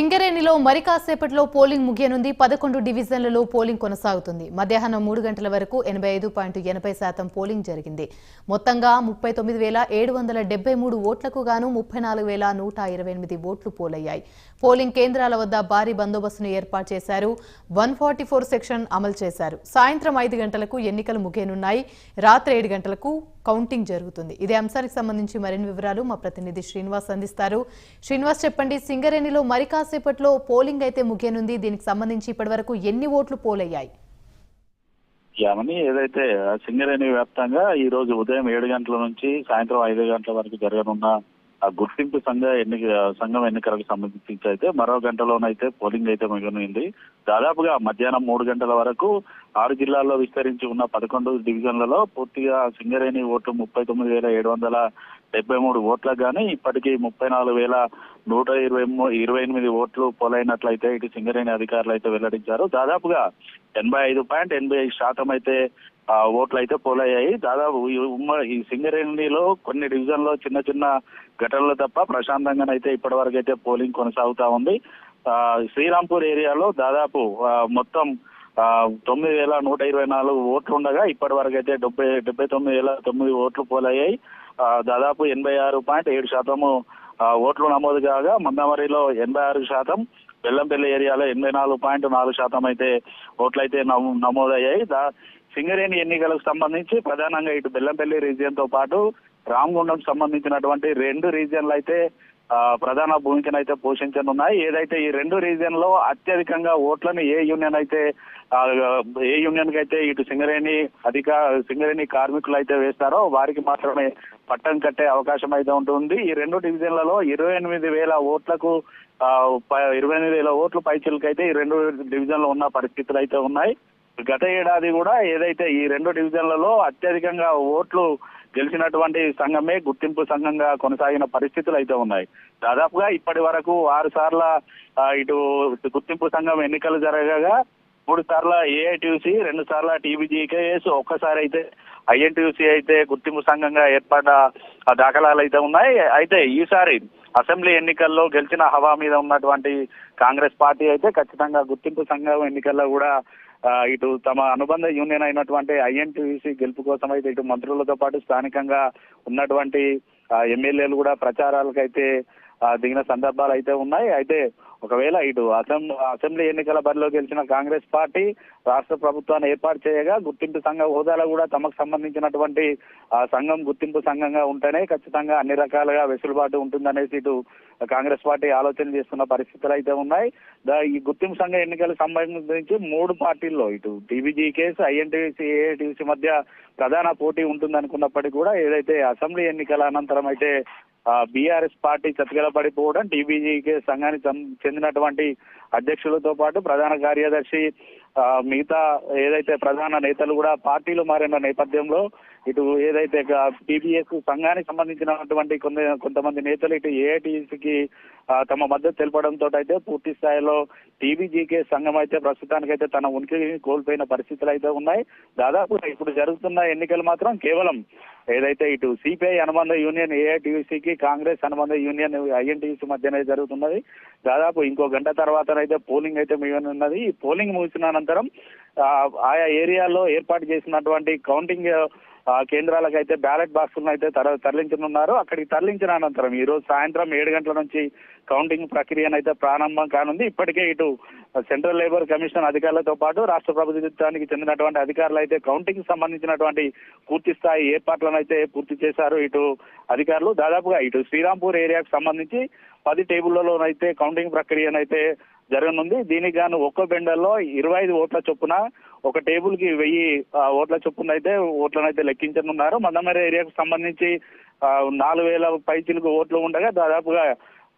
సింగరేణిలో మరి కాసేపట్లో పోలింగ్ ముగియనుంది. పదకొండు డివిజన్లలో పోలింగ్ కొనసాగుతుంది. మధ్యాహ్నం మూడు గంటల వరకు ఎనభై ఐదు పాయింట్ ఎనభై శాతం పోలింగ్ జరిగింది. మొత్తంగా ముప్పై తొమ్మిది వేల ఏడు వందల డెబ్బై మూడు ఓట్లకు గాను ముప్పై నాలుగు వేల నూట ఇరవై ఎనిమిది ఓట్లు పోలయ్యాయి. పోలింగ్ కేంద్రాల వద్ద భారీ బందోబస్తును ఏర్పాటు చేశారు. వన్ ఫార్టీ ఫోర్ సెక్షన్ అమలు చేశారు. సాయంత్రం ఐదు గంటలకు ఎన్నికలు ముగియనున్నాయి. రాత్రి ఏడు గంటలకు కౌంటింగ్ జరుగుతుంది. ఇదే అంశానికి సంబంధించి మరిన్ని వివరాలు మా ప్రతినిధి శ్రీనివాస్ అందిస్తారు. శ్రీనివాస్ చెప్పండి సింగరేణిలో మరి కాసేపట్లో పోలింగ్ అయితే ముగియనుంది. దీనికి సంబంధించి ఇప్పటివరకు ఎన్ని ఓట్లు పోలయ్యాయి? యామని ఏదైతే సింగరేణి వ్యాప్తంగా ఈ రోజు ఉదయం ఏడు గంటల నుంచి సాయంత్రం ఐదు గంటల వరకు జరగనున్న గుర్తింపు సంఘ ఎన్నిక సంఘం ఎన్నికలకు సంబంధించి అయితే మరో గంటలోనైతే పోలింగ్ అయితే మిగనుంది దాదాపుగా మధ్యాహ్నం మూడు గంటల వరకు ఆరు జిల్లాల్లో విస్తరించి ఉన్న పదకొండు డివిజన్లలో పూర్తిగా సింగరేణి ఓట్లు ముప్పై తొమ్మిది వేల ఏడు వందల డెబ్బై మూడు ఓట్లకు గానీ ఇప్పటికీ ముప్పై నాలుగు వేల నూట ఇరవై ఇరవై ఎనిమిది ఓట్లు పోలైనట్లయితే ఇటు సింగరేణి అధికారులు అయితే వెల్లడించారు. దాదాపుగా ఎనభై ఐదు పాయింట్ ఎనభై ఐదు శాతం అయితే ఓట్లు అయితే పోలయ్యాయి. దాదాపు ఈ సింగరేణిలో కొన్ని డివిజన్లో చిన్న చిన్న ఘటనలు తప్ప ప్రశాంతంగానైతే ఇప్పటి వరకు అయితే పోలింగ్ కొనసాగుతా ఉంది. శ్రీరాంపూర్ ఏరియాలో దాదాపు మొత్తం తొమ్మిది వేల నూట ఇరవై నాలుగు ఓట్లు ఉండగా ఇప్పటి వరకు అయితే డెబ్బై డెబ్బై తొమ్మిది వేల తొమ్మిది ఓట్లు పోలయ్యాయి. దాదాపు ఎనభై ఆరు పాయింట్ ఏడు శాతము ఓట్లు నమోదు కాగా మందమరిలో ఎనభై ఆరు శాతం బెల్లంపల్లి ఏరియాలో ఎనభై నాలుగు పాయింట్ నాలుగు శాతం అయితే ఓట్లు అయితే నమో- నమోదయ్యాయి. దా సింగరేణి ఎన్నికలకు సంబంధించి ప్రధానంగా ఇటు బెల్లంపల్లి రీజియన్తో పాటు రామగుండం సంబంధించినటువంటి రెండు రీజియన్లు అయితే ప్రధాన భూమికను అయితే పోషించనున్నాయి. ఏదైతే ఈ రెండు రీజియన్లో అత్యధికంగా ఓట్లను ఏ యూనియన్ అయితే ఏ యూనియన్ అయితే ఇటు సింగరేణి అధిక సింగరేణి కార్మికులు అయితే వేస్తారో వారికి మాత్రమే పట్టం కట్టే అవకాశం అయితే ఉంటుంది. ఈ రెండు డివిజన్లలో ఇరవై ఎనిమిది వేల ఓట్లకు ఇరవై ఎనిమిది వేల ఓట్లు పైచిలకైతే ఈ రెండు డివిజన్లు ఉన్న పరిస్థితులు అయితే ఉన్నాయి. గత ఏడాది కూడా ఏదైతే ఈ రెండు డివిజన్లలో అత్యధికంగా ఓట్లు గెలిచినటువంటి సంఘమే గుర్తింపు సంఘంగా కొనసాగిన పరిస్థితులు అయితే ఉన్నాయి. దాదాపుగా ఇప్పటి వరకు ఆరు సార్ల ఇటు గుర్తింపు సంఘం ఎన్నికలు జరగగా మూడు సార్ల ఏఐటీసీ రెండు సార్ల టీబీజీకేఎస్ ఒక్కసారి అయితే ఐఎన్టీసీ అయితే గుర్తింపు సంఘంగా ఏర్పడ్డ ఆ దాఖలాలు అయితే ఉన్నాయి. అయితే ఈసారి అసెంబ్లీ ఎన్నికల్లో గెలిచిన హవా మీద ఉన్నటువంటి కాంగ్రెస్ పార్టీ అయితే ఖచ్చితంగా గుర్తింపు సంఘం ఎన్నికల్లో కూడా ఇటు తమ అనుబంధ యూనియన్ అయినటువంటి ఐఎన్టీసీ గెలుపు కోసం అయితే ఇటు మంత్రులతో పాటు స్థానికంగా ఉన్నటువంటి ఎమ్మెల్యేలు కూడా ప్రచారాలకైతే అయితే దిగిన సందర్భాలు అయితే ఉన్నాయి. అయితే ఒకవేళ ఇటు అసెంబ్లీ అసెంబ్లీ ఎన్నికల బరిలో గెలిచిన కాంగ్రెస్ పార్టీ రాష్ట్ర ప్రభుత్వాన్ని ఏర్పాటు చేయగా గుర్తింపు సంఘ హోదాలో కూడా తమకు సంబంధించినటువంటి ఆ సంఘం గుర్తింపు సంఘంగా ఉంటేనే ఖచ్చితంగా అన్ని రకాలుగా వెసులుబాటు ఉంటుందనేసి ఇటు కాంగ్రెస్ పార్టీ ఆలోచన చేస్తున్న పరిస్థితులు అయితే ఉన్నాయి. దా- ఈ గుర్తింపు సంఘ ఎన్నికలకు సంబంధించి మూడు పార్టీల్లో ఇటు టీబీజీ కేసు ఐఎన్టీసీ ఏఐటీసీ మధ్య ప్రధాన పోటీ ఉంటుంది అనుకున్నప్పటికీ కూడా ఏదైతే అసెంబ్లీ ఎన్నికల అనంతరం అయితే బీఆర్ఎస్ పార్టీ చతికిలపడిపోవడం టీబీజీకే సంఘానికి చెందినటువంటి అధ్యక్షులతో పాటు ప్రధాన కార్యదర్శి మిగతా ఏదైతే ప్రధాన నేతలు కూడా పార్టీలు మారిన నేపథ్యంలో ఇటు ఏదైతే టీబీఎస్ సంఘానికి సంబంధించినటువంటి కొన్ని కొంతమంది నేతలు ఇటు ఏఐటీసీకి తమ మద్దతు తెలపడంతో అయితే పూర్తి స్థాయిలో టీబీజీకే సంఘం అయితే ప్రస్తుతానికైతే తన ఉనికిని కోల్పోయిన పరిస్థితులు అయితే ఉన్నాయి. దాదాపు ఇప్పుడు జరుగుతున్న ఎన్నికలు మాత్రం కేవలం ఏదైతే ఇటు సిపిఐ అనుబంధ యూనియన్ ఏఐటీసీకి కాంగ్రెస్ అనుబంధ యూనియన్ ఐఎన్టీసీ మధ్యనే జరుగుతున్నది. దాదాపు ఇంకో గంట తర్వాతనైతే పోలింగ్ అయితే మిగిలినది ఈ పోలింగ్ ముగిసిన అనంతరం ఆయా ఏరియాలో ఏర్పాటు చేసినటువంటి కౌంటింగ్ కేంద్రాలకు అయితే బ్యాలెట్ బాక్సులను అయితే తర తరలించనున్నారు. అక్కడికి తరలించిన అనంతరం ఈ రోజు సాయంత్రం ఏడు గంటల నుంచి కౌంటింగ్ ప్రక్రియను అయితే ప్రారంభం కానుంది. ఇప్పటికే ఇటు సెంట్రల్ లేబర్ కమిషన్ అధికారులతో పాటు రాష్ట్ర ప్రభుత్వానికి చెందినటువంటి అధికారులు అయితే కౌంటింగ్ సంబంధించినటువంటి పూర్తి స్థాయి ఏర్పాట్లను అయితే పూర్తి చేశారు ఇటు అధికారులు. దాదాపుగా ఇటు శ్రీరాంపూర్ ఏరియాకు సంబంధించి పది టేబుళ్ళలోనైతే కౌంటింగ్ ప్రక్రియనైతే జరగనుంది. దీనికి గాను ఒక్కో బెండల్లో ఇరవై ఐదు ఓట్ల చొప్పున ఒక టేబుల్కి వెయ్యి ఓట్ల చొప్పున అయితే ఓట్లను అయితే లెక్కించనున్నారు. మందమరి ఏరియాకు సంబంధించి నాలుగు వేల పైచిలకు ఓట్లు ఉండగా దాదాపుగా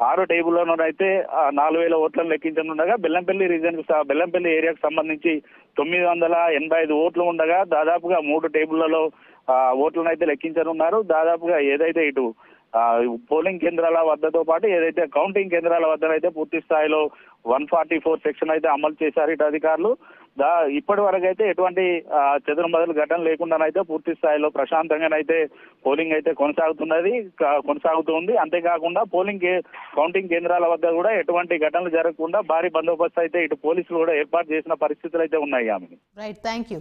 ఆరు టేబుల్లోనైతే ఆ, నాలుగు వేల ఓట్లను లెక్కించనుండగా బెల్లంపల్లి రీజన్ బెల్లంపల్లి ఏరియాకు సంబంధించి తొమ్మిది వందల ఎనభై ఐదు ఓట్లు ఉండగా దాదాపుగా మూడు టేబుళ్ళలో ఓట్లను అయితే లెక్కించనున్నారు. దాదాపుగా ఏదైతే ఇటు పోలింగ్ కేంద్రాల వద్దతో పాటు ఏదైతే కౌంటింగ్ కేంద్రాల వద్ద అయితే పూర్తి స్థాయిలో వన్ ఫార్టీ ఫోర్ సెక్షన్ అయితే అమలు చేశారు ఇటు అధికారులు. దా ఇప్పటి వరకు అయితే ఎటువంటి ఆ, చెదురుమదులు ఘటన లేకుండానైతే పూర్తి స్థాయిలో ప్రశాంతంగానైతే పోలింగ్ అయితే కొనసాగుతున్నది కొనసాగుతుంది అంతేకాకుండా పోలింగ్ కౌంటింగ్ కేంద్రాల వద్ద కూడా ఎటువంటి ఘటనలు జరగకుండా భారీ బందోబస్తు అయితే ఇటు పోలీసులు కూడా ఏర్పాటు చేసిన పరిస్థితులు అయితే ఉన్నాయి ఆమె రైట్ థ్యాంక్ యూ